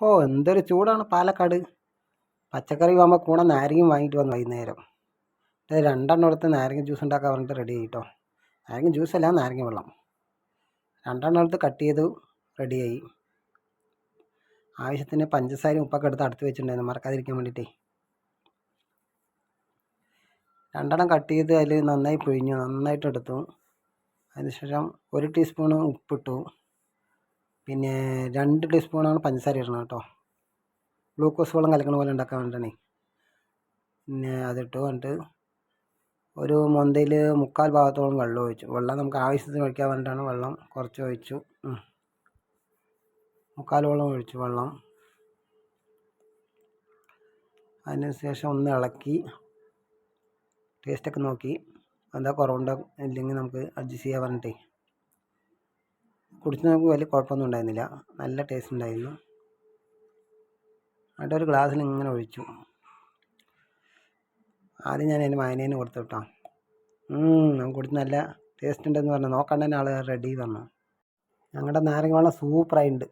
ഓ എന്തൊരു ചൂടാണ് പാലക്കാട്. പച്ചക്കറി പോകുമ്പോൾ കൂടെ നാരങ്ങയും വാങ്ങിയിട്ട് വന്നു വൈകുന്നേരം. രണ്ടെണ്ണം എടുത്ത് നാരങ്ങ ജ്യൂസ് ഉണ്ടാക്കാൻ പറഞ്ഞിട്ട് റെഡി ആയിട്ടോ. നാരങ്ങ ജ്യൂസ് അല്ല നാരങ്ങ വെള്ളം. രണ്ടെണ്ണം എടുത്ത് കട്ട് ചെയ്തു റെഡിയായി ആവശ്യത്തിന് പഞ്ചസാരയും ഉപ്പൊക്കെ എടുത്ത് അടുത്ത് വെച്ചിട്ടുണ്ടായിരുന്നു മറക്കാതിരിക്കാൻ വേണ്ടിയിട്ടേ. രണ്ടെണ്ണം കട്ട് ചെയ്ത് അതിൽ നന്നായി പിഴിഞ്ഞു നന്നായിട്ട് എടുത്തു. അതിനുശേഷം ഒരു ടീസ്പൂണ് ഉപ്പിട്ടു. പിന്നെ രണ്ട് ടീസ്പൂണാണ് പഞ്ചസാര ഇടണം കേട്ടോ. ഗ്ലൂക്കോസ് വെള്ളം കലക്കണ പോലെ ഉണ്ടാക്കാൻ വേണ്ടിയിട്ടാണ് പിന്നെ അതിട്ട് വന്നിട്ട് ഒരു മൊന്തയിൽ മുക്കാൽ ഭാഗത്തോളം വെള്ളം ഒഴിച്ചു. വെള്ളം നമുക്ക് ആവശ്യത്തിന് ഒഴിക്കാൻ വേണ്ടിയിട്ടാണ് വെള്ളം കുറച്ച് ഒഴിച്ചു. മുക്കാലോളം ഒഴിച്ചു വെള്ളം. അതിനുശേഷം ഒന്ന് ഇളക്കി ടേസ്റ്റൊക്കെ നോക്കി. എന്താ കുറവുണ്ടോ ഇല്ലെങ്കിൽ നമുക്ക് അഡ്ജസ്റ്റ് ചെയ്യാൻ പറഞ്ഞിട്ടേ. കുടിച്ച് നോക്കുമ്പോൾ വലിയ കുഴപ്പമൊന്നും ഉണ്ടായിരുന്നില്ല. നല്ല ടേസ്റ്റ് ഉണ്ടായിരുന്നു. എന്നിട്ട് ഒരു ഗ്ലാസ്സിൽ ഇങ്ങനെ ഒഴിച്ചു. ആദ്യം ഞാൻ എന്റെ മായനേനെ കൊടുത്തു കേട്ടോ നമുക്ക് കുടിച്ച് നല്ല ടേസ്റ്റ് ഉണ്ടെന്ന് പറഞ്ഞു. നോക്കണ്ട ആൾ റെഡി പറഞ്ഞു. ഞങ്ങളുടെ നാരങ്ങ വെള്ളം സൂപ്പറായിട്ടുണ്ട്